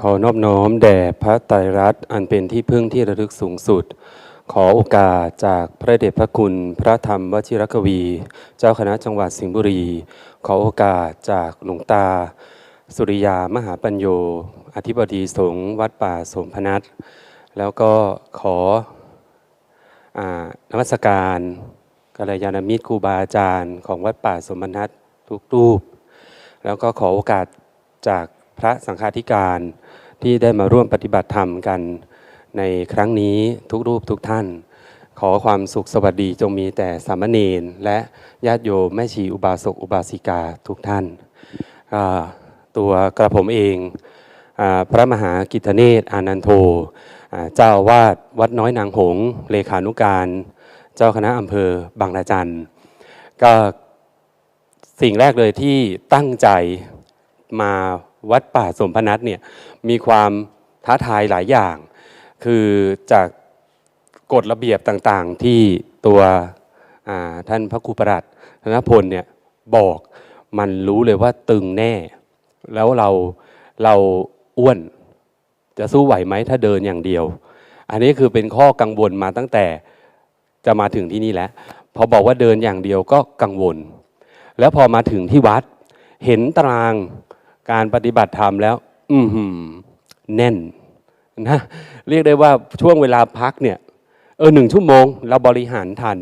ขอนอบน้อมแด่พระไตรรัตน์อันเป็นที่พึ่งที่ระลึกสูงสุด ขอโอกาสจากพระเดชพระคุณพระธรรมวชิรกวี เจ้าคณะจังหวัดสิงห์บุรี ขอโอกาสจากหลวงตา สุริยามหาปัญโย อธิบดีสงฆ์วัดป่าสมพนัสแล้วก็ขออานมัสการกัลยาณมิตรครูบาอาจารย์ของวัดป่าสมพนัสทุกรูป แล้วก็ขอโอกาสจาก พระสังฆาธิการที่ได้มาร่วมปฏิบัติธรรมกันในครั้งนี้ทุกรูปทุกท่าน ขอความสุขสวัสดีจงมีแต่สามเณรและญาติโยมแม่ชีอุบาสกอุบาสิกาทุกท่านตัวกระผมเองอพระมหากิตเนศอานันโทเจ้าวาดวัดน้อยนางหง เลขานุการ เจ้าคณะอำเภอบางระจันก็สิ่งแรกเลยที่ตั้งใจมา วัดป่าสมพนัสเนี่ยมีความท้าทายหลายอย่าง คือจากกฎระเบียบต่างๆที่ตัวท่านพระครูประหลัดธนพลเนี่ยบอกมันรู้เลยว่าตึงแน่ แล้วเราเราอ้วนจะสู้ไหวไหมถ้าเดินอย่างเดียว อันนี้คือเป็นข้อกังวลมาตั้งแต่จะมาถึงที่นี่แล้วพอบอกว่าเดินอย่างเดียวก็กังวล แล้วพอมาถึงที่วัด เห็นตาราง การปฏิบัติธรรมแล้ว อืแน่นนะเรียกได้ว่าช่วงเวลาพักเนี่ยเออหนึ่งชั่วโมง เราบริหารทัน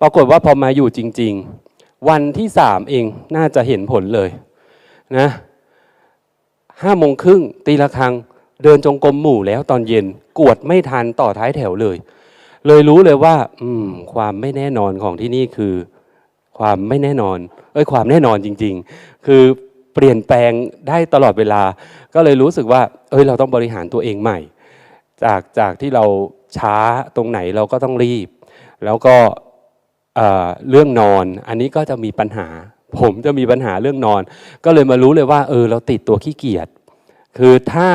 ปรากฏว่าพอมาอยู่จริง ๆ วันที่สามเองน่าจะเห็นผลเลยนะห้าโมงครึ่งตีละครังเดินจงกรมหมู่แล้วตอนเย็นกวดไม่ทันต่อท้ายแถวเลย เลยรู้เลยว่า อืม ความไม่แน่นอนของที่นี่คือ ความไม่แน่นอน เอ้ยความแน่นอนจริง ๆ คือ เปลี่ยนแปลงได้ตลอดเวลา ก็เลยรู้สึกว่า เอ้ยเราต้องบริหารตัวเองใหม่ จากจากที่เราช้าตรงไหนเราก็ต้องรีบ แล้วก็เอ่อเรื่องนอน อันนี้ก็จะมีปัญหา ผมจะมีปัญหาเรื่องนอน ก็เลยมารู้เลยว่า เออ เราติดตัวขี้เกียจคือถ้า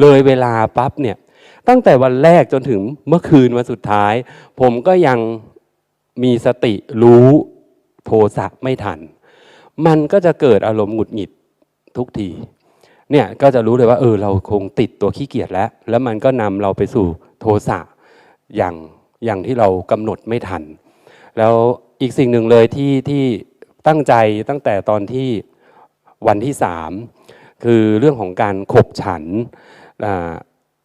เลยเวลาปั๊บเนี่ยตั้งแต่วันแรกจนถึงเมื่อคืนวันสุดท้าย ผมก็ยังมีสติรู้โทสะไม่ทัน มันก็จะเกิดอารมณ์หงุดหงิดทุกทีเนี่ยก็จะรู้เลยว่าเออเราคงติดตัวขี้เกียจแล้ว แล้วมันก็นำเราไปสู่โทสะอย่างอย่างที่เรากำหนดไม่ทัน แล้วอีกสิ่งหนึ่งเลยที่ที่ตั้งใจตั้งแต่ตอนที่วันที่สามคือเรื่องของการขบฉัน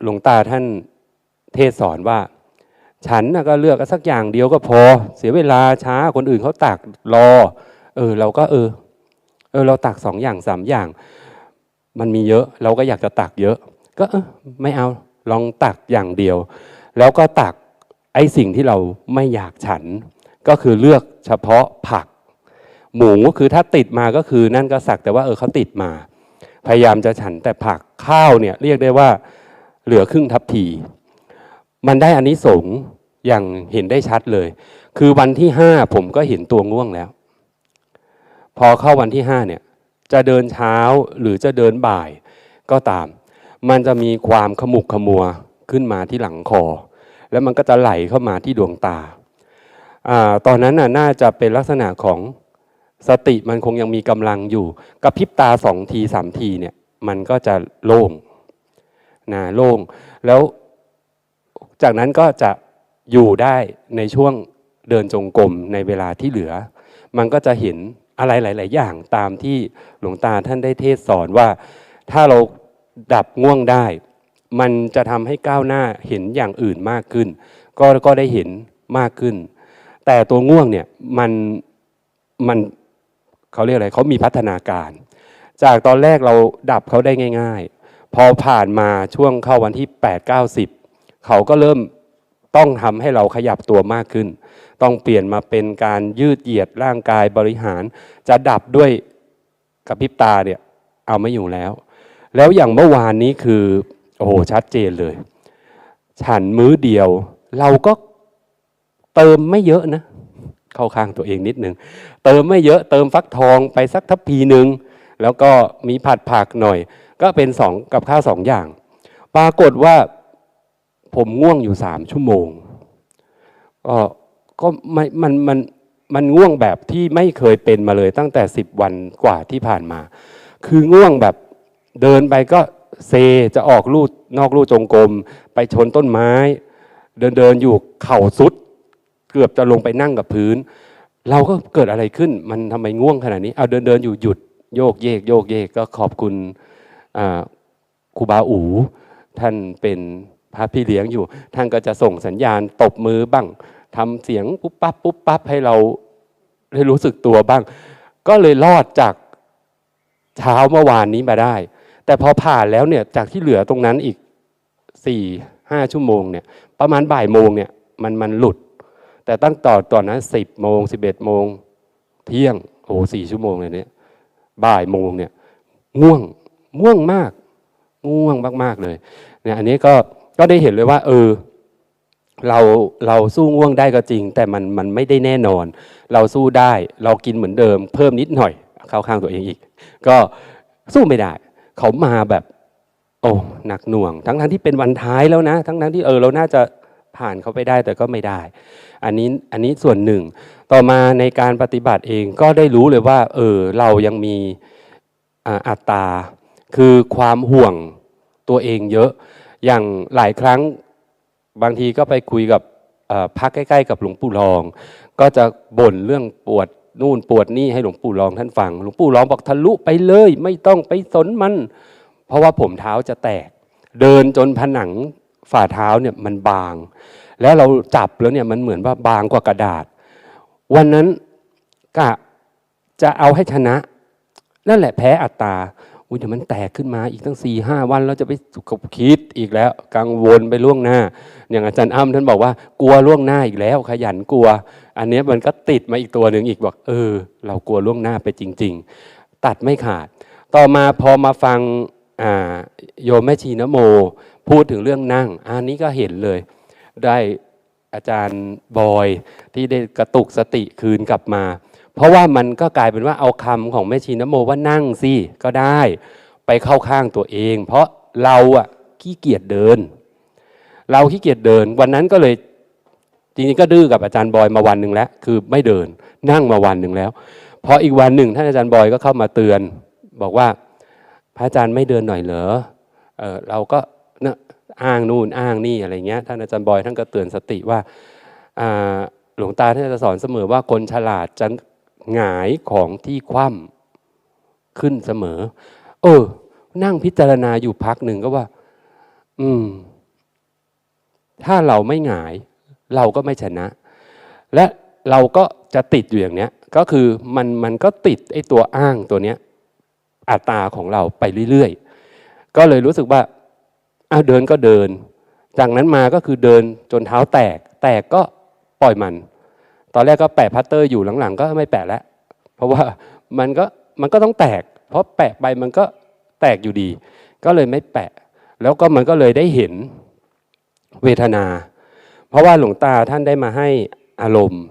หลวงตาท่านเทศสอนว่า ฉันนะก็เลือกสักอย่างเดียวก็พอ เสียเวลาช้าคนอื่นเขาตักรอ เออเราก็เออ เออเราตักสองอย่างสามอย่าง มันมีเยอะ เราก็อยากจะตักเยอะ ก็เออไม่เอาลองตักอย่างเดียว แล้วก็ตักไอ้สิ่งที่เราไม่อยากฉัน ก็คือเลือกเฉพาะผัก หมูคือถ้าติดมาก็คือนั่นก็สักแต่ว่าเออเขาติดมา พยายามจะฉันแต่ผักข้าวเนี่ยเรียกได้ว่าเหลือครึ่งทัพพีมันได้อันนี้สงอย่างเห็นได้ชัดเลย คือวันที่ห้าผมก็เห็นตัวง่วงแล้ว พอเข้าวันที่ห้าเนี่ยจะเดินเช้าหรือจะเดินบ่ายก็ตาม มันจะมีความขมุกขมัวขึ้นมาที่หลังคอ แล้วมันก็จะไหลเข้ามาที่ดวงตาอตอนนั้นน่ะน่าจะเป็นลักษณะของสติมันคงยังมีกำลังอยู่กระพริบตาสองทีสามทีเนี่ยมันก็จะโล่งนะโล่ง แล้วจากนั้นก็จะอยู่ได้ในช่วงเดินจงกรมในเวลาที่เหลือ มันก็จะเห็น อะไรหลาย ๆ อย่างตามที่หลวงตาท่านได้เทศสอนว่า ถ้าเราดับง่วงได้ มันจะทำให้ก้าวหน้าเห็นอย่างอื่นมากขึ้น ก็ก็ได้เห็นมากขึ้น แต่ตัวง่วงเนี่ยมันมันเขาเรียกอะไรเขามีพัฒนาการ จากตอนแรกเราดับเขาได้ง่าย ๆ พอผ่านมาช่วงเข้าวันที่ 8 9 10 เขาก็เริ่มต้องทำให้เราขยับตัวมากขึ้น ต้องเปลี่ยนมาเป็นการยืดเหยียดร่างกายบริหาร จะดับด้วยกระพริบตาเนี่ยเอาไม่อยู่แล้ว แล้วอย่างเมื่อวานนี้คือโอ้โหชัดเจนเลย ฉันมื้อเดียว เราก็เติมไม่เยอะนะ เข้าข้างตัวเองนิดนึง เติมไม่เยอะเติมฟักทองไปสักทัพพีหนึ่งแล้วก็มีผัดผักหน่อย ก็เป็นสองกับข้าวสองอย่าง ปรากฏว่าผมง่วงอยู่สามชั่วโมงก็ ก็ไม่มันมันมันง่วงแบบที่ไม่เคยเป็นมาเลยตั้งแต่สิบวันกว่าที่ผ่านมา คือง่วงแบบเดินไปก็เซจะออกลู่นอกลู่จงกรมไปชนต้นไม้ เดินเดินอยู่เข่าสุด เกือบจะลงไปนั่งกับพื้น เราก็เกิดอะไรขึ้นมันทำไมง่วงขนาดนี้เอาเดินเดินอยู่หยุดโยกเยกโยกเยกก็ขอบคุณครูบาอูท่านเป็นพระพี่เลี้ยงอยู่ ท่านก็จะส่งสัญญาณตบมือบ้าง ทำเสียงปุ๊บปั๊บปุ๊บปั๊บให้เราได้รู้สึกตัวบ้าง ก็เลยรอดจากเช้าเมื่อวานนี้มาได้ แต่พอผ่านแล้วเนี่ยจากที่เหลือตรงนั้นอีกสี่ห้าชั่วโมงเนี่ยประมาณบ่ายโมงเนี่ยมันมันหลุด แต่ตั้งต่อตอนนั้นสิบโมงสิบเอ็ดโมงเที่ยงโอ้สี่ชั่วโมงเลยเนี่ยบ่ายโมงเนี่ยง่วงง่วงมากง่วงมากๆเลยเนี่ยอันนี้ก็ก็ได้เห็นเลยว่า เออ เราเราสู้ง่วงได้ก็จริง แต่มันมันไม่ได้แน่นอน เราสู้ได้เรากินเหมือนเดิม เพิ่มนิดหน่อย เข้าข้างตัวเองอีก ก็สู้ไม่ได้ เขามาแบบ โอ้หนักหน่วง ทั้งทั้งที่เป็นวันท้ายแล้วนะ ทั้งทั้งที่เออเราน่าจะผ่านเขาไปได้แต่ก็ไม่ได้ อันนี้อันนี้ส่วนหนึ่ง ต่อมาในการปฏิบัติเองก็ได้รู้เลยว่า เออเรายังมีอัตตา คือความห่วงตัวเองเยอะ อย่างหลายครั้ง บางทีก็ไปคุยกับพักใกล้ ๆ กับหลวงปู่รอง ก็จะบ่นเรื่องปวดนู่นปวดนี่ให้หลวงปู่รองท่านฟัง หลวงปู่รองบอกทะลุไปเลย ไม่ต้องไปสนมัน เพราะว่าผมเท้าจะแตก เดินจนผนังฝ่าเท้าเนี่ยมันบาง แล้วเราจับแล้วเนี่ยมันเหมือนว่าบางกว่ากระดาษ วันนั้นกะจะเอาให้ชนะ นั่นแหละแพ้อัตตา อุ้ยเดี๋ยวมันแตกขึ้นมาอีกตั้งสี่ห้าวันเราจะไปสุขคิดอีกแล้ว กังวลไปล่วงหน้า อย่างอาจารย์อ้ำท่านบอกว่ากลัวล่วงหน้าอีกแล้ว ขยันกลัว อันนี้มันก็ติดมาอีกตัวหนึ่งอีกบอก เออ เรากลัวล่วงหน้าไปจริง ๆ ตัดไม่ขาด ต่อมาพอมาฟังโยมแม่ชีนโม พูดถึงเรื่องนั่ง อันนี้ก็เห็นเลย ได้อาจารย์บอยที่ได้กระตุกสติคืนกลับมา เพราะว่ามันก็กลายเป็นว่าเอาคำของแม่ชีนโมว่านั่งสิก็ได้ไปเข้าข้างตัวเอง เพราะเราอะขี้เกียจเดิน เราขี้เกียจเดิน วันนั้นก็เลยจริงๆก็ดื้อกับอาจารย์บอยมาวันหนึ่งแล้ว คือไม่เดินนั่งมาวันหนึ่งแล้วพออีกวันหนึ่งท่านอาจารย์บอยก็เข้ามาเตือน บอกว่าพระอาจารย์ไม่เดินหน่อยเหรอเออเราก็เนะอ้างนู่นอ้างนี่อะไรเงี้ยท่านอาจารย์บอยท่านก็เตือนสติว่าหลวงตาท่านจะสอนเสมอว่าคนฉลาดจะ หงายของที่คว่ำขึ้นเสมอ เออ นั่งพิจารณาอยู่พักหนึ่งก็ว่า อืม ถ้าเราไม่หงาย เราก็ไม่ชนะ และเราก็จะติดอยู่อย่างเนี้ย ก็คือมันมันก็ติดไอ้ตัวอ้างตัวเนี้ยอัตตาของเราไปเรื่อยๆ ก็เลยรู้สึกว่าอ้าเดินก็เดิน จากนั้นมาก็คือเดินจนเท้าแตก แตกก็ปล่อยมัน ตอนแรกก็แปะพัตเตอร์อยู่หลังๆ ก็ไม่แปะแล้ว เพราะว่ามันก็มันก็ต้องแตก เพราะแปะไปมันก็แตกอยู่ดี ก็เลยไม่แปะ แล้วก็มันก็เลยได้เห็นเวทนา เพราะว่าหลวงตาท่านได้มาให้อารมณ์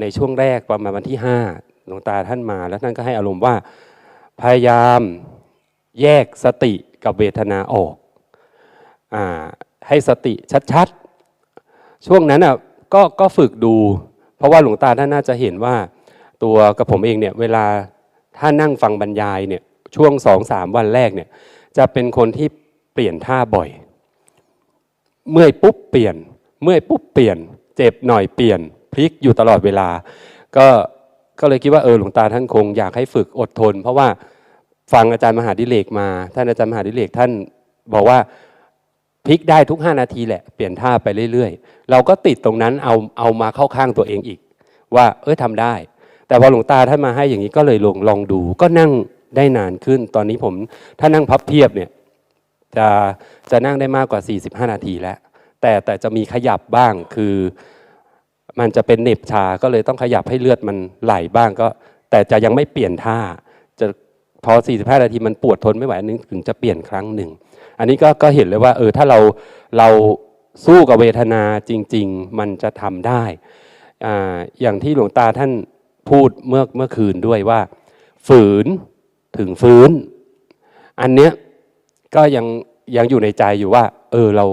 ในช่วงแรกประมาณวันที่ห้าหลวงตาท่านมาแล้วท่านก็ให้อารมณ์ว่าพยายามแยกสติกับเวทนาออกอให้สติชัดๆ ช่วงนั้นอะ ก็ก็ฝึกดู เพราะว่าหลวงตาท่านน่าจะเห็นว่า ตัวกับผมเองเนี่ยเวลาถ้านั่งฟังบรรยายเนี่ยช่วงสองสามวันแรกเนี่ยจะเป็นคนที่เปลี่ยนท่าบ่อย เมื่อยปุ๊บเปลี่ยน เมื่อยปุ๊บเปลี่ยน เจ็บหน่อยเปลี่ยน พลิกอยู่ตลอดเวลา ก็ก็เลยคิดว่าเออหลวงตาท่านคงอยากให้ฝึกอดทน เพราะว่าฟังอาจารย์มหาดิเลกมา ท่านอาจารย์มหาดิเลกท่านบอกว่า พลิกได้ทุก 5 นาทีแหละ เปลี่ยนท่าไปเรื่อยๆ เราก็ติดตรงนั้นเอาเอามาเข้าข้างตัวเองอีก ว่าเอ้ยทำได้ แต่พอหลวงตาท่านมาให้อย่างนี้ก็เลยลองลองดูก็นั่งได้นานขึ้น ตอนนี้ผมถ้านั่งพับเพียบเนี่ยจะจะนั่งได้มากกว่า 45 นาทีแล้ว แต่แต่จะมีขยับบ้างคือมันจะเป็นเหน็บชาก็เลยต้องขยับให้เลือดมันไหลบ้างก็ แต่จะยังไม่เปลี่ยนท่า จะพอ 45 นาทีมันปวดทนไม่ไหวอันนึงถึงจะเปลี่ยนครั้งหนึ่ง อันนี้ก็ก็เห็นเลยว่าเออถ้าเราเราสู้กับเวทนาจริง ๆ มันจะทำได้อ่าอย่างที่หลวงตาท่านพูดเมื่อเมื่อคืนด้วยว่า ฝืนถึงฟื้น อันเนี้ยก็ยังยังอยู่ในใจอยู่ว่า เออเรา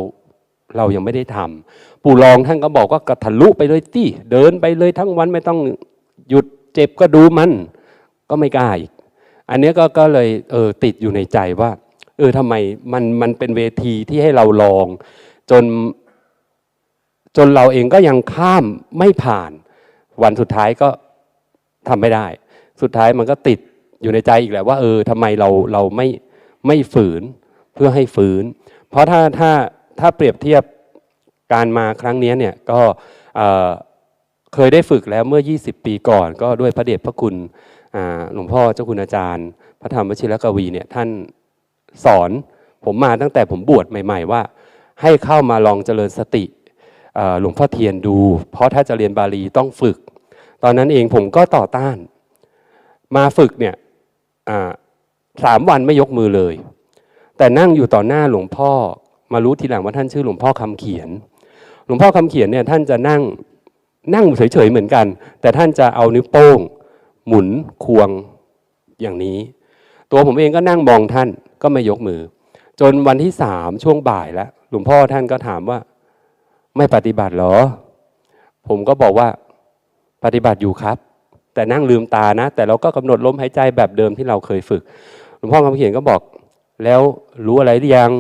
เรายังไม่ได้ทำปู่รองท่านก็บอกว่ากระทะลุไปเลยที่เดินไปเลยทั้งวันไม่ต้องหยุดเจ็บก็ดูมัน ก็ไม่กล้าอีก อันนี้ก็ก็เลยเออติดอยู่ในใจว่า เออทำไมมันมันเป็นเวทีที่ให้เราลอง จน จนเราเองก็ยังข้ามไม่ผ่าน วันสุดท้ายก็ทำไม่ได้ สุดท้ายมันก็ติดอยู่ในใจอีกแหละว่า เออทำไมเราเราไม่ไม่ฝืนเพื่อให้ฟื้นเพราะถ้าถ้าถ้าเปรียบเทียบการมาครั้งนี้เนี่ยก็เอ่อเคยได้ฝึกแล้วเมื่อ 20 ปีก่อน ก็ด้วยพระเดชพระคุณหลวงพ่อเจ้าคุณอาจารย์ พระธรรมวชิรกวีเนี่ยท่าน สอนผมมาตั้งแต่ผมบวชใหม่ ๆ ว่า ให้เข้ามาลองเจริญสติหลวงพ่อเทียนดู เพราะถ้าจะเรียนบาลีต้องฝึก ตอนนั้นเองผมก็ต่อต้าน มาฝึกเนี่ยสามวันไม่ยกมือเลย แต่นั่งอยู่ต่อหน้าหลวงพ่อมารู้ทีหลังว่าท่านชื่อหลวงพ่อคำเขียน หลวงพ่อคำเขียนเนี่ยท่านจะนั่งนั่งเฉยๆเหมือนกัน แต่ท่านจะเอานิ้วโป้ง หมุนควงอย่างนี้ ตัวผมเองก็นั่งมองท่าน ก็ไม่ยกมือ จนวันที่สามช่วงบ่ายแล้วหลวงพ่อท่านก็ถามว่า ไม่ปฏิบัติเหรอ ผมก็บอกว่าปฏิบัติอยู่ครับ แต่นั่งลืมตานะ แต่เราก็กำหนดลมหายใจแบบเดิมที่เราเคยฝึก หลวงพ่อคำเขียนก็บอก แล้วรู้อะไรหรือยัง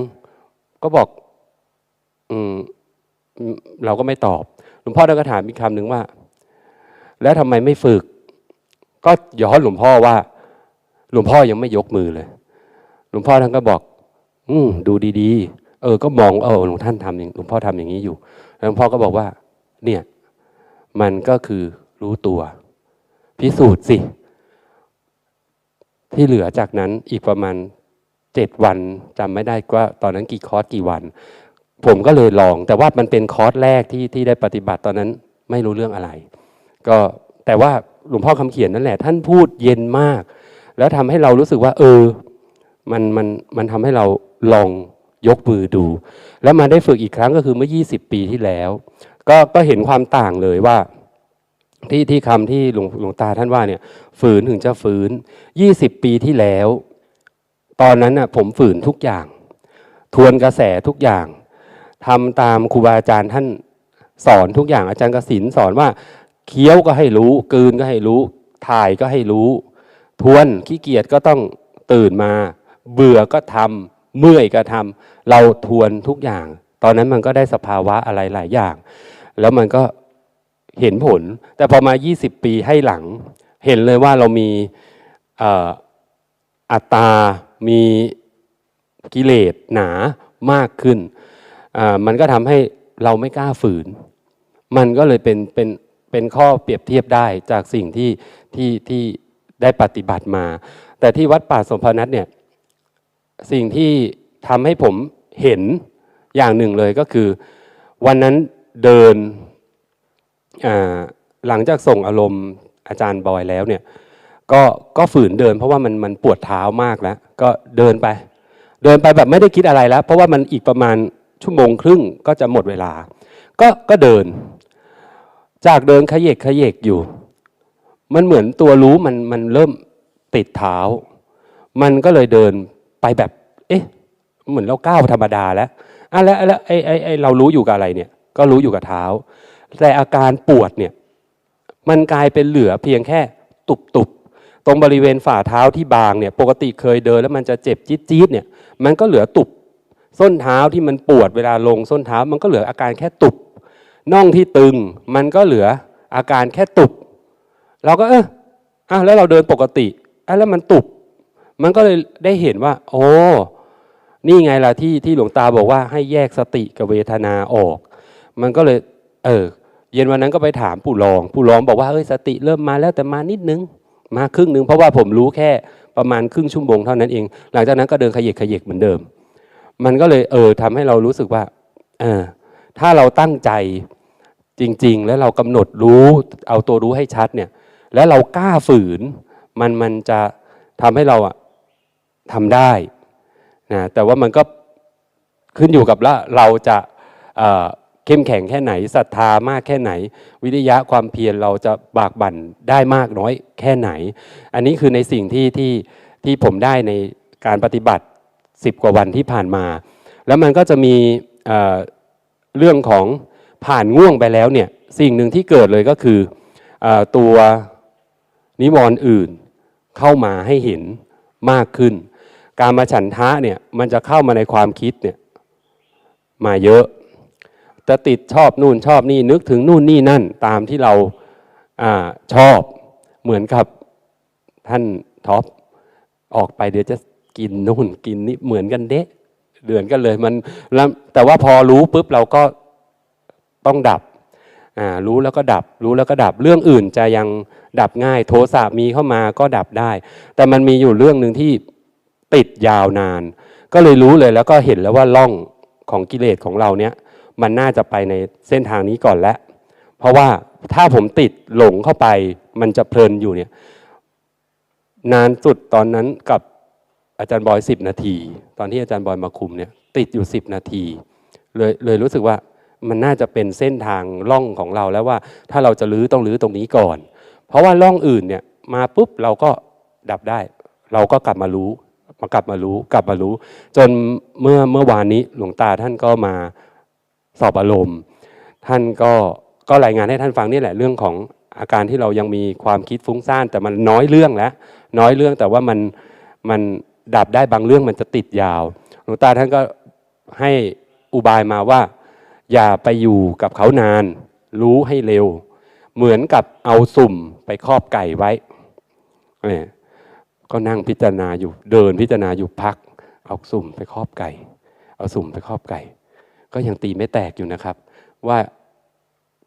ก็บอก อืมเราก็ไม่ตอบ หลวงพ่อท่านก็ถามอีกคำหนึ่งว่า แล้วทำไมไม่ฝึก ก็ย้อนหลวงพ่อว่า หลวงพ่อยังไม่ยกมือเลย ลวงพ่อท่านก็บอก อืดูดีๆ เออ ก็มองเออหลวงท่านทำอย่างหลวงพ่อทำอย่างนี้อยู่หลวงพ่อก็บอกว่า เนี่ย มันก็คือรู้ตัว พิสูจน์สิ ที่เหลือจากนั้นอีกประมาณเจ็ดวันจำไม่ได้ว่า ตอนนั้นกี่คอร์สกี่วัน ผมก็เลยลอง แต่ว่ามันเป็นคอร์สแรกที่ที่ได้ปฏิบัติตอนนั้น ไม่รู้เรื่องอะไร ก็แต่ว่าหลวงพ่อคำเขียนนั่นแหละ ท่านพูดเย็นมาก แล้วทำให้เรารู้สึกว่า เออ มันมันมันทำให้เราลองยกมือดู แล้วมาได้ฝึกอีกครั้งก็คือเมื่อ 20 ปีที่แล้ว ก็ก็เห็นความต่างเลยว่า ที่ที่คำที่หลวงหลวงตาท่านว่าเนี่ย ฝืนถึงจะฝืน 20 ปีที่แล้ว ตอนนั้นน่ะผมฝืนทุกอย่าง ทวนกระแสทุกอย่างทำตามครูบาอาจารย์ท่านสอนทุกอย่างอาจารย์กสินสอนว่า เคี้ยวก็ให้รู้กืนก็ให้รู้ ถ่ายก็ให้รู้ ทวนขี้เกียจก็ต้องตื่นมา เบื่อก็ทำเมื่อยก็ทำเราทวนทุกอย่าง ตอนนั้นมันก็ได้สภาวะอะไรหลายอย่าง แล้วมันก็เห็นผล แต่พอมา 20 ปีให้หลัง เห็นเลยว่าเรามีอัตตามีกิเลสหนามากขึ้น มันก็ทำให้เราไม่กล้าฝืน มันก็เลยเป็นเป็นเป็นข้อเปรียบเทียบได้จากสิ่งที่ที่ที่ได้ปฏิบัติมา แต่ที่วัดป่าสมภนัตเนี่ย สิ่งที่ทำให้ผมเห็นอย่างหนึ่งเลยก็คือ วันนั้นเดินหลังจากส่งอารมณ์อาจารย์บอยแล้วเนี่ยก็ก็ฝืนเดินเพราะว่ามันมันปวดเท้ามากแล้ว ก็เดินไป เดินไปแบบไม่ได้คิดอะไรแล้ว เพราะว่ามันอีกประมาณชั่วโมงครึ่งก็จะหมดเวลา ก็ก็เดิน จากเดินขยเยกขยเยกอยู่ มันเหมือนตัวรู้มันมันเริ่มติดเท้า มันก็เลยเดิน ไปแบบ เอ๊ะ เหมือนเราก้าวธรรมดาแล้วอะแล้วแล้วไอ้ไอ้ไอ้เรารู้อยู่กับอะไรเนี่ย ก็รู้อยู่กับเท้า แต่อาการปวดเนี่ย มันกลายเป็นเหลือเพียงแค่ตุบตุบๆตรงบริเวณฝ่าเท้าที่บางเนี่ย ปกติเคยเดินแล้วมันจะเจ็บจี๊ดจี๊ดเนี่ย มันก็เหลือตุบส้นเท้าที่มันปวดเวลาลงส้นเท้ามันก็เหลืออาการแค่ตุบน่องที่ตึง มันก็เหลืออาการแค่ตุบเราก็เอออะแล้วเราเดินปกติอะแล้วมันตุบ มันก็เลยได้เห็นว่า โอ้นี่ไงล่ะที่ที่หลวงตาบอกว่าให้แยกสติกับเวทนาออก มันก็เลย เออ เย็นวันนั้นก็ไปถามปู่รองปู่รองบอกว่าเอ้ยสติเริ่มมาแล้วแต่มานิดนึง มาครึ่งนึงเพราะว่าผมรู้แค่ประมาณครึ่งชั่วโมงเท่านั้นเอง หลังจากนั้นก็เดินขยิกขยิกเหมือนเดิม มันก็เลยเออทำให้เรารู้สึกว่าเออถ้าเราตั้งใจจริง ๆ แล้วเรากำหนดรู้เอาตัวรู้ให้ชัดเนี่ย แล้วเรากล้าฝืน มันมันจะทำให้เราอะ ทำได้นะแต่ว่ามันก็ขึ้นอยู่กับละเราจะเข้มแข็งแค่ไหนศรัทธามากแค่ไหน วิริยะความเพียรเราจะบากบั่นได้มากน้อยแค่ไหน อันนี้คือในสิ่งที่ที่ที่ผมได้ในการปฏิบัติ 10 กว่าวันที่ผ่านมา แล้วมันก็จะมีเเรื่องของผ่านง่วงไปแล้วเนี่ยสิ่งหนึ่งที่เกิดเลยก็คือเออตัวนิวรณ์อื่นเข้ามาให้เห็นมากขึ้น การมาฉันทะเนี่ยมันจะเข้ามาในความคิดเนี่ยมาเยอะ จะติดชอบนู่นชอบนี่นึกถึงนู่นนี่นั่นตามที่เราอาชอบเหมือนกับท่านท็อปออกไปเดี๋ยวจะกินนู่นกินนี่เหมือนกันเดะเดือนกันเลยมันแล้วแต่ว่าพอรู้ปุ๊บเราก็ต้องดับอ่ารู้แล้วก็ดับ รู้แล้วก็ดับเรื่องอื่นจะยังดับง่าย โทสะมีเข้ามาก็ดับได้ แต่มันมีอยู่เรื่องหนึ่งที่ ติดยาวนาน ก็เลยรู้เลยแล้วก็เห็นแล้วว่าล่องของกิเลสของเราเนี้ยมันน่าจะไปในเส้นทางนี้ก่อนแล้วเพราะว่าถ้าผมติดหลงเข้าไป มันจะเพลินอยู่เนี่ยนานสุดตอนนั้นกับอาจารย์บอยสิบนาที ตอนที่อาจารย์บอยมาคุมเนี่ยติดอยู่สิบนาทีเลยเลยรู้สึกว่ามันน่าจะเป็นเส้นทางล่องของเราแล้วว่า ถ้าเราจะลื้อต้องลื้อตรงนี้ก่อน เพราะว่าล่องอื่นเนี่ยมาปุ๊บเราก็ดับได้ เราก็กลับมารู้ มากลับมารู้กลับมารู้ จนเมื่อเมื่อวานนี้หลวงตาท่านก็มาสอบอารมณ์ ท่านก็ก็รายงานให้ท่านฟังนี่แหละเรื่องของอาการที่เรายังมีความคิดฟุ้งซ่าน แต่มันน้อยเรื่องแล้วน้อยเรื่องแต่ว่ามันมันดับได้บางเรื่องมันจะติดยาว หลวงตาท่านก็ให้อุบายมาว่า อย่าไปอยู่กับเขานาน รู้ให้เร็ว เหมือนกับเอาสุ่มไปครอบไก่ไว้เนี่ย ก็นั่งพิจารณาอยู่เดินพิจารณาอยู่พัก เอาสุ่มไปครอบไก่ เอาสุ่มไปครอบไก่ ก็ยังตีไม่แตกอยู่นะครับ ว่า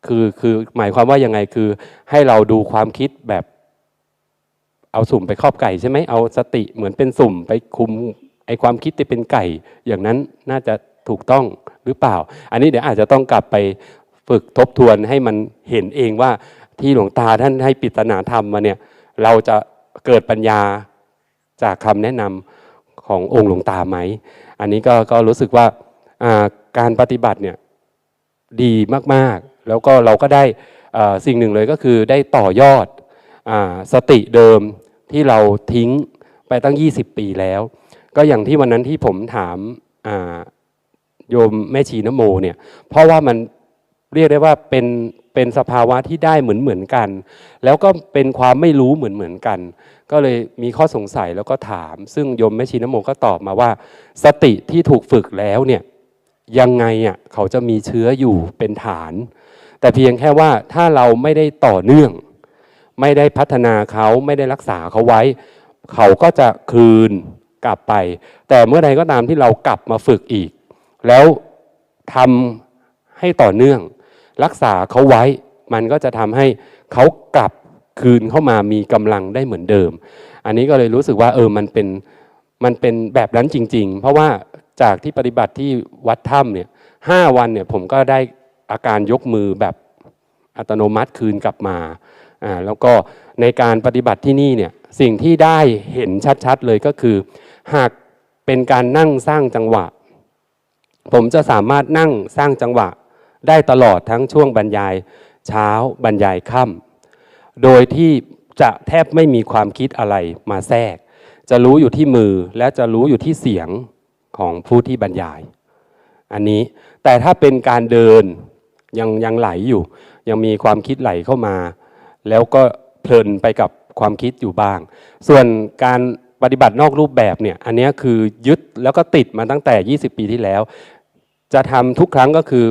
คือคือหมายความว่ายังไงคือให้เราดูความคิดแบบเอาสุ่มไปครอบไก่ใช่ไหมเอาสติเหมือนเป็นสุ่มไปคุมไอความคิดที่เป็นไก่ อย่างนั้นน่าจะถูกต้องหรือเปล่า อันนี้เดี๋ยวอาจจะต้องกลับไปฝึกทบทวนให้มันเห็นเองว่าที่หลวงตาท่านให้ปริศนาธรรมมาเนี่ยเราจะ เกิดปัญญาจากคำแนะนำขององค์หลวงตาไหม อันนี้ก็ก็รู้สึกว่าการปฏิบัติเนี่ยดีมากๆ แล้วก็เราก็ได้สิ่งหนึ่งเลยก็คือได้ต่อยอดอสติเดิมที่เราทิ้งไปตั้ง 20 ปีแล้ว ก็อย่างที่วันนั้นที่ผมถามโยมแม่ชีนโมเนี่ยเพราะว่ามันเรียกได้ว่าเป็น เป็นสภาวะที่ได้เหมือนเหมือนกัน แล้วก็เป็นความไม่รู้เหมือนเหมือนกัน ก็เลยมีข้อสงสัยแล้วก็ถาม ซึ่งโยมแม่ชีนโมก็ตอบมาว่า สติที่ถูกฝึกแล้วเนี่ยยังไงอะเขาจะมีเชื้ออยู่เป็นฐาน แต่เพียงแค่ว่าถ้าเราไม่ได้ต่อเนื่อง ไม่ได้พัฒนาเขาไม่ได้รักษาเขาไว้ เขาก็จะคืนกลับไป แต่เมื่อใดก็ตามที่เรากลับมาฝึกอีก แล้วทำให้ต่อเนื่อง รักษาเขาไว้ มันก็จะทำให้เขากลับคืนเข้ามามีกำลังได้เหมือนเดิม อันนี้ก็เลยรู้สึกว่าเออมันเป็นมันเป็นแบบนั้นจริง ๆ เพราะว่าจากที่ปฏิบัติที่วัดถ้ำเนี่ยห้าวันเนี่ยผมก็ได้อาการยกมือแบบอัตโนมัติคืนกลับมาอ่าแล้วก็ในการปฏิบัติที่นี่เนี่ยสิ่งที่ได้เห็นชัดๆเลยก็คือ หากเป็นการนั่งสร้างจังหวะ ผมจะสามารถนั่งสร้างจังหวะ ได้ตลอดทั้งช่วงบรรยายเช้าบรรยายค่ำโดยที่จะแทบไม่มีความคิดอะไรมาแทรก จะรู้อยู่ที่มือและจะรู้อยู่ที่เสียงของผู้ที่บรรยาย อันนี้แต่ถ้าเป็นการเดินยังยังไหลอยู่ ยังมีความคิดไหลเข้ามา แล้วก็เพลินไปกับความคิดอยู่บ้าง ส่วนการปฏิบัตินอกรูปแบบเนี่ยอันนี้คือยึดแล้วก็ติดมาตั้งแต่ 20 ปีที่แล้ว จะทำทุกครั้งก็คือ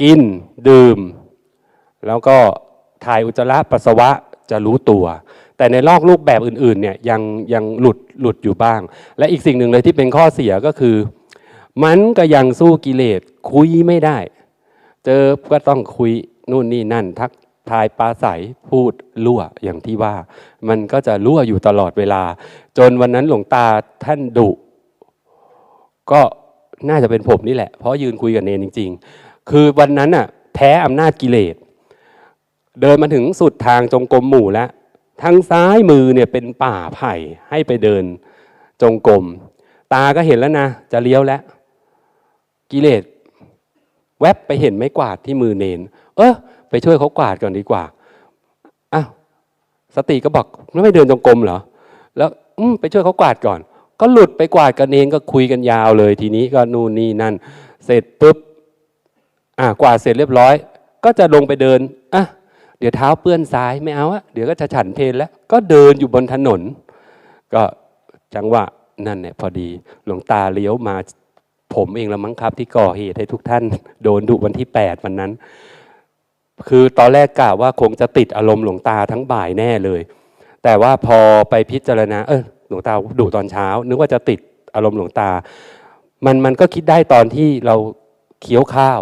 กิน ดื่ม แล้วก็ถ่ายอุจจาระปัสสาวะจะรู้ตัว แต่ในลอกรูปแบบอื่นๆเนี่ยยังยังหลุดหลุดอยู่บ้าง และอีกสิ่งหนึ่งเลยที่เป็นข้อเสียก็คือ มันก็ยังสู้กิเลสคุยไม่ได้ เจอก็ต้องคุยนู่นนี่นั่น ทักทายปลาใสพูดรั่วอย่างที่ว่า มันก็จะรั่วอยู่ตลอดเวลา จนวันนั้นหลวงตาท่านดุก็น่าจะเป็นผมนี่แหละ เพราะยืนคุยกับเนนจริง ๆ คือวันนั้นน่ะแพ้อำนาจกิเลส เดินมาถึงสุดทางจงกรมหมู่แล้วทางซ้ายมือเนี่ยเป็นป่าไผ่ให้ไปเดินจงกรมตาก็เห็นแล้วนะ จะเลี้ยวแล้ว กิเลส แวบไปเห็นไม้กวาดที่มือเนน เออไปช่วยเขากวาดก่อนดีกว่าอ้าวสติก็บอกไม่เดินจงกรมเหรอ แล้วอืไปช่วยเขากวาดก่อน ก็หลุดไปกวาดกันเองก็คุยกันยาวเลย ทีนี้ก็นู่นนี่นั่น เสร็จปุ๊บ อ่ากวาดเสร็จเรียบร้อย ก็จะลงไปเดินอะเดี๋ยวเท้าเปื้อนซ้ายไม่เอาอะเดี๋ยวก็จะฉันเพลแล้ว ก็เดินอยู่บนถนน ก็จังหวะนั่นเนี่ยพอดีหลวงตาเลี้ยวมาผมเองละมั้งครับ ที่ก่อเหตุให้ทุกท่าน โดนดุวันที่ 8 วันนั้น คือตอนแรกกะว่าคงจะติดอารมณ์หลวงตาทั้งบ่ายแน่เลย แต่ว่าพอไปพิจารณา เออหลวงตาดุตอนเช้า นึกว่าจะติดอารมณ์หลวงตา มันมันก็คิดได้ตอนที่เราเคี้ยวข้าว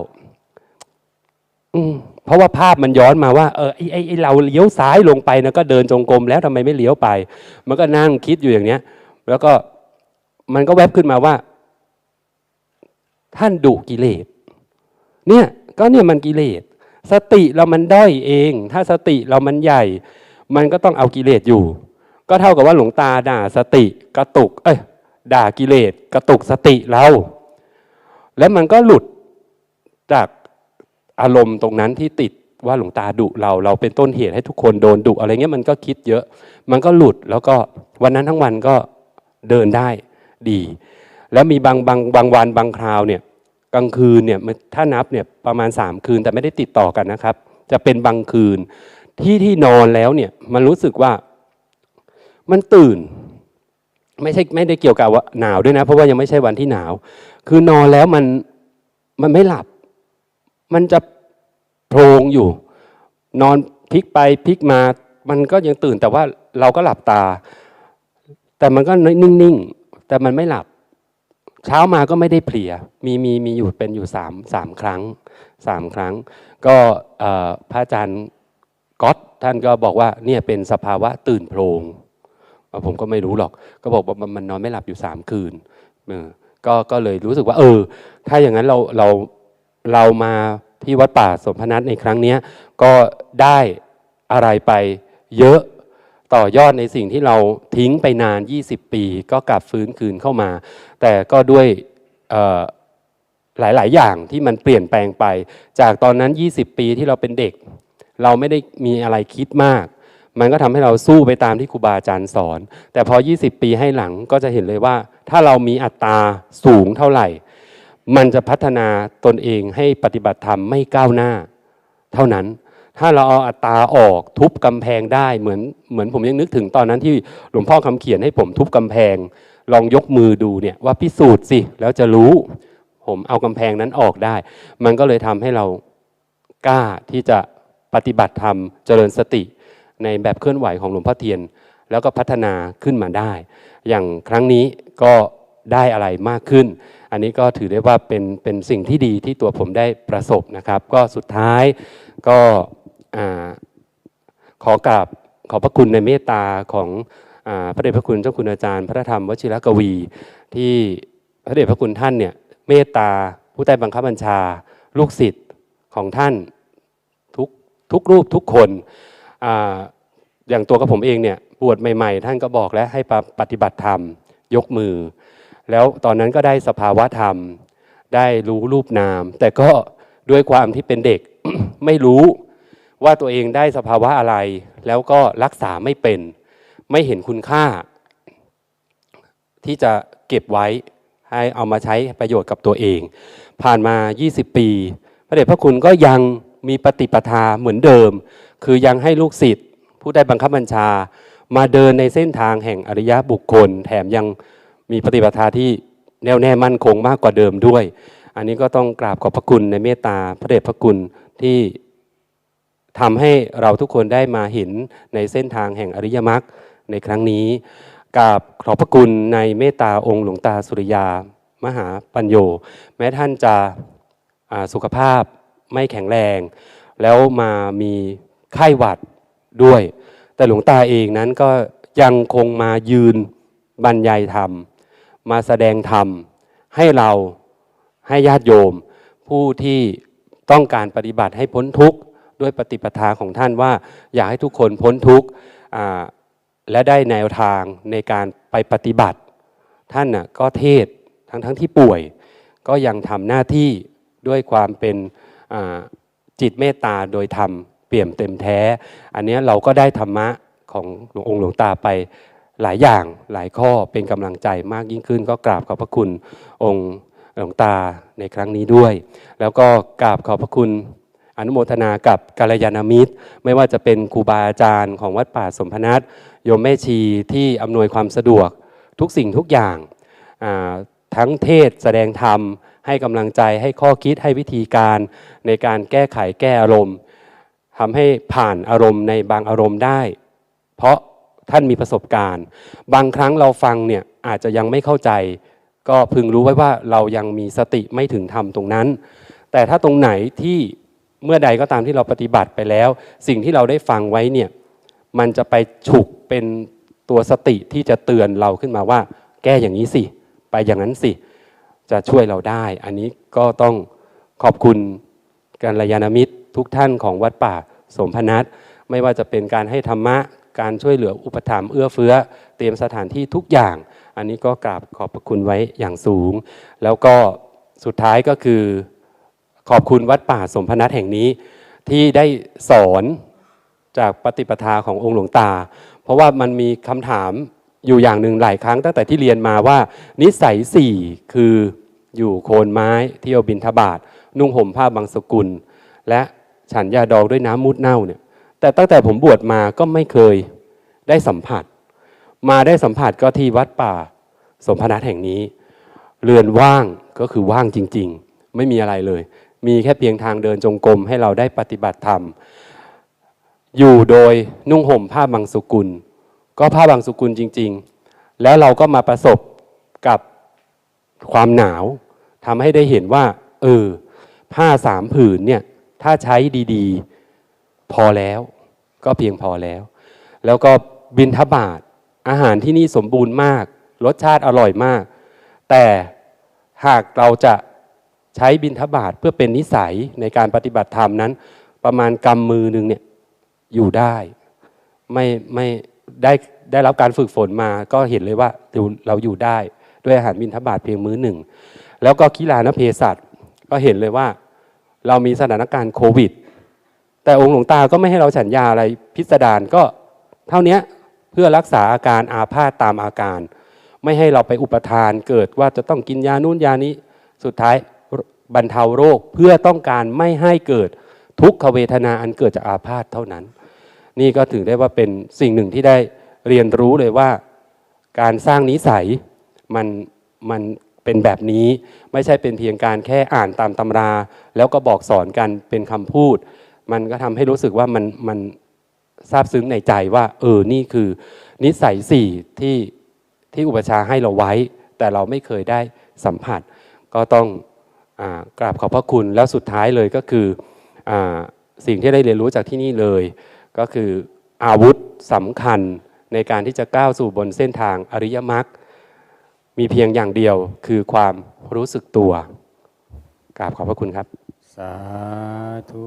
เพราะว่าภาพมันย้อนมาว่าเออไอ้ไอ้ไอเราเลี้ยวซ้ายลงไปนะก็เดินจงกรมแล้วทำไมไม่เลี้ยวไป มันก็นั่งคิดอยู่อย่างเนี้ย แล้วก็มันก็แวบขึ้นมาว่า ท่านดุกิเลสเนี่ยก็เนี่ยมันกิเลสสติเรามันด้อยเอง ถ้าสติเรามันใหญ่ มันก็ต้องเอากิเลสอยู่ ก็เท่ากับว่าหลวงตาด่าสติกระตุก เอ้ยด่ากิเลสกระตุกสติเรา แล้วมันก็หลุดจาก อารมณ์ตรงนั้นที่ติดว่าหลวงตาดุเราเราเป็นต้นเหตุให้ทุกคนโดนดุอะไรเงี้ยมันก็คิดเยอะ มันก็หลุดแล้วก็วันนั้นทั้งวันก็เดินได้ดี แล้วมีบางบางบางวันบางคราวเนี่ยกลางคืนเนี่ยถ้านับเนี่ยประมาณ 3 คืนแต่ไม่ได้ติดต่อกันนะครับ จะเป็นบางคืนที่ที่นอนแล้วเนี่ยมันรู้สึกว่ามันตื่น ไม่ใช่ไม่ได้เกี่ยวกับว่าหนาวด้วยนะ เพราะว่ายังไม่ใช่วันที่หนาว คือนอนแล้วมันมันไม่หลับ มันจะโพรงอยู่ นอนพลิกไปพลิกมา มันก็ยังตื่นแต่ว่าเราก็หลับตา แต่มันก็นิ่งๆ แต่มันไม่หลับ เช้ามาก็ไม่ได้เพลีย มีมีมีอยู่เป็นอยู่สามสามครั้งสามครั้ง ก็พระอาจารย์ก๊อตท่านก็บอกว่าเนี่ยเป็นสภาวะตื่นโพรงผมก็ไม่รู้หรอก ก็บอกว่ามันนอนไม่หลับอยู่สามคืนก็ก็เลยรู้สึกว่า เออ ถ้าอย่างนั้นเราเรา เรามาที่วัดป่าสมพนัสในครั้งนี้ก็ได้อะไรไปเยอะต่อยอดในสิ่งที่เราทิ้งไปนาน 20 ปี ก็กลับฟื้นคืนเข้ามา แต่ก็ด้วยหลาย ๆ อย่างที่มันเปลี่ยนแปลงไป จากตอนนั้น 20 ปีที่เราเป็นเด็ก เราไม่ได้มีอะไรคิดมาก มันก็ทำให้เราสู้ไปตามที่ครูบาอาจารย์สอน แต่พอ 20 ปีให้หลังก็จะเห็นเลยว่า ถ้าเรามีอัตราสูงเท่าไหร่ มันจะพัฒนาตนเองให้ปฏิบัติธรรมไม่ก้าวหน้า เท่านั้น ถ้าเราเอาอัตราออกทุบกำแพงได้เหมือนเหมือนผมยังนึกถึงตอนนั้นที่หลวงพ่อคำเขียนให้ผมทุบกำแพง ลองยกมือดูเนี่ยว่าพิสูจน์สิแล้วจะรู้ ผมเอากำแพงนั้นออกได้ มันก็เลยทำให้เรากล้าที่จะปฏิบัติธรรมเจริญสติ ในแบบเคลื่อนไหวของหลวงพ่อเทียน แล้วก็พัฒนาขึ้นมาได้ อย่างครั้งนี้ก็ได้อะไรมากขึ้น อันนี้ก็ถือได้ว่าเป็นเป็นสิ่งที่ดีที่ตัวผมได้ประสบนะครับ ก็สุดท้ายก็ขอกราบขอบพระคุณในเมตตาของอพระเดชพระคุณเจ้าคุณอาจารย์พระธรรมวชิรกวี ที่พระเดชพระคุณท่านเนี่ยเมตตาผู้ใต้บังคับบัญชา ลูกศิษย์ของท่านทุกทุกรูปทุกคนออย่างตัวกับผมเองเนี่ยบวชใหม่ ๆ ท่านก็บอกแล้วให้ปปฏิบัติธรรม ยกมือ แล้วตอนนั้นก็ได้สภาวะธรรม ได้รู้รูปนาม แต่ก็ด้วยความที่เป็นเด็กไม่รู้ว่าตัวเองได้สภาวะอะไร แล้วก็รักษาไม่เป็น ไม่เห็นคุณค่า ที่จะเก็บไว้ให้เอามาใช้ประโยชน์กับตัวเอง ผ่านมา 20 ปี พระเดชพระคุณก็ยังมีปฏิปทาเหมือนเดิม คือยังให้ลูกศิษย์ผู้ได้บังคับบัญชา มาเดินในเส้นทางแห่งอริยบุคคล แถมยัง มีปฏิปทาที่แน่วแน่มั่นคงมากกว่าเดิมด้วย อันนี้ก็ต้องกราบขอบพระคุณในเมตตาพระเดชพระคุณที่ทำให้เราทุกคนได้มาเห็นในเส้นทางแห่งอริยมรรคในครั้งนี้กราบขอบพระคุณในเมตตาองค์หลวงตาสุริยามหาปัญโยแม้ท่านจะสุขภาพไม่แข็งแรง แล้วมามีไข้หวัดด้วย แต่หลวงตาเองนั้นก็ยังคงมายืนบรรยายธรรม มาแสดงธรรม ให้เราให้ญาติโยม ผู้ที่ต้องการปฏิบัติให้พ้นทุกข์ด้วยปฏิปทาของท่านว่า อยากให้ทุกคนพ้นทุกข์และได้แนวทางในการไปปฏิบัติ ท่านน่ะก็เทศทั้งทั้งที่ป่วย ก็ยังทำหน้าที่ด้วยความเป็นจิตเมตตาโดยธรรมเปี่ยมเต็มแท้ อันนี้เราก็ได้ธรรมะของหลวงองค์หลวงตาไป หลายอย่างหลายข้อเป็นกำลังใจมากยิ่งขึ้น ก็กราบขอบพระคุณองค์หลวงตาในครั้งนี้ด้วย แล้วก็กราบขอบพระคุณอนุโมทนากับกัลยาณมิตร ไม่ว่าจะเป็นครูบาอาจารย์ของวัดป่าสมพนัสโยมแม่ชีที่อำนวยความสะดวกทุกสิ่งทุกอย่างาทั้งเทศแสดงธรรม ให้กำลังใจให้ข้อคิดให้วิธีการในการแก้ไขแก้อารมณ์ทำให้ผ่านอารมณ์ในบางอารมณ์ได้ เพราะ ท่านมีประสบการณ์ บางครั้งเราฟังเนี่ยอาจจะยังไม่เข้าใจ ก็พึงรู้ไว้ว่าเรายังมีสติไม่ถึงธรรมตรงนั้น แต่ถ้าตรงไหนที่เมื่อใดก็ตามที่เราปฏิบัติไปแล้ว สิ่งที่เราได้ฟังไว้เนี่ยมันจะไปฉุกเป็นตัวสติที่จะเตือนเราขึ้นมาว่า แก้อย่างนี้สิ ไปอย่างนั้นสิ จะช่วยเราได้ อันนี้ก็ต้องขอบคุณการยานมิตรทุกท่านของวัดป่าสมพนัสไม่ว่าจะเป็นการให้ธรรมะ การช่วยเหลืออุปถัมภ์เอื้อเฟื้อ เตรียมสถานที่ทุกอย่าง อันนี้ก็กราบขอบพระคุณไว้อย่างสูง แล้วก็สุดท้ายก็คือขอบคุณวัดป่าสมพนัสแห่งนี้ที่ได้สอนจากปฏิปทาขององค์หลวงตา เพราะว่ามันมีคำถามอยู่อย่างหนึ่งหลายครั้งตั้งแต่ที่เรียนมาว่า นิสัยสี่คืออยู่โคนไม้เที่ยวบินทบาท นุ่งห่มผ้าบางสกุล และฉันยาดองด้วยน้ำมูดเน่าเนี่ย แต่ตั้งแต่ผมบวชมาก็ไม่เคยได้สัมผัส มาได้สัมผัสก็ที่วัดป่า สมพนัสแห่งนี้ เรือนว่างก็คือว่างจริง ๆ ไม่มีอะไรเลย มีแค่เพียงทางเดินจงกรมให้เราได้ปฏิบัติธรรม อยู่โดยนุ่งห่มผ้าบางสุกุล ก็ผ้าบางสุกุลจริง ๆ แล้วเราก็มาประสบกับความหนาวทำให้ได้เห็นว่า เออ ผ้าสามผืนเนี่ย ถ้าใช้ดี ๆ พอแล้ว ก็เพียงพอแล้ว แล้วก็บินทบาทอาหารที่นี่สมบูรณ์มาก รสชาติอร่อยมาก แต่หากเราจะใช้บินทบาทเพื่อเป็นนิสัยในการปฏิบัติธรรมนั้น ประมาณกำมือหนึ่งเนี่ยอยู่ได้ไม่ไม่ได้ได้รับการฝึกฝนมาก็เห็นเลยว่าเราเราอยู่ได้ด้วยอาหารบินทบาทเพียงมื้อหนึ่ง แล้วก็กีฬานเพสัตก็เห็นเลยว่า เรามีสถานการณ์โควิด แต่องค์หลวงตาก็ไม่ให้เราฉันยาอะไรพิสดารก็เท่านี้เพื่อรักษาอาการอาพาธตามอาการ ไม่ให้เราไปอุปทานเกิดว่าจะต้องกินยานู่นยานี้ สุดท้ายบรรเทาโรคเพื่อต้องการไม่ให้เกิดทุกขเวทนาอันเกิดจากอาพาธเท่านั้น นี่ก็ถือได้ว่าเป็นสิ่งหนึ่งที่ได้เรียนรู้เลยว่า การสร้างนิสัยมันมันเป็นแบบนี้ไม่ใช่เป็นเพียงการแค่อ่านตามตำรา แล้วก็บอกสอนกันเป็นคำพูด มันก็ทำให้รู้สึกว่ามันมันซาบซึ้งในใจว่า เออนี่คือนิสัยสี่ที่ที่อุปชาให้เราไว้ แต่เราไม่เคยได้สัมผัส ก็ต้องอกราบขอบพระคุณแล้วสุดท้ายเลยก็คืออสิ่งที่ได้เรียนรู้จากที่นี่เลย ก็คืออาวุธสำคัญในการที่จะก้าวสู่บนเส้นทางอริยมรรคมีเพียงอย่างเดียวคือความรู้สึกตัวกราบขอบพระคุณครับ สาธุ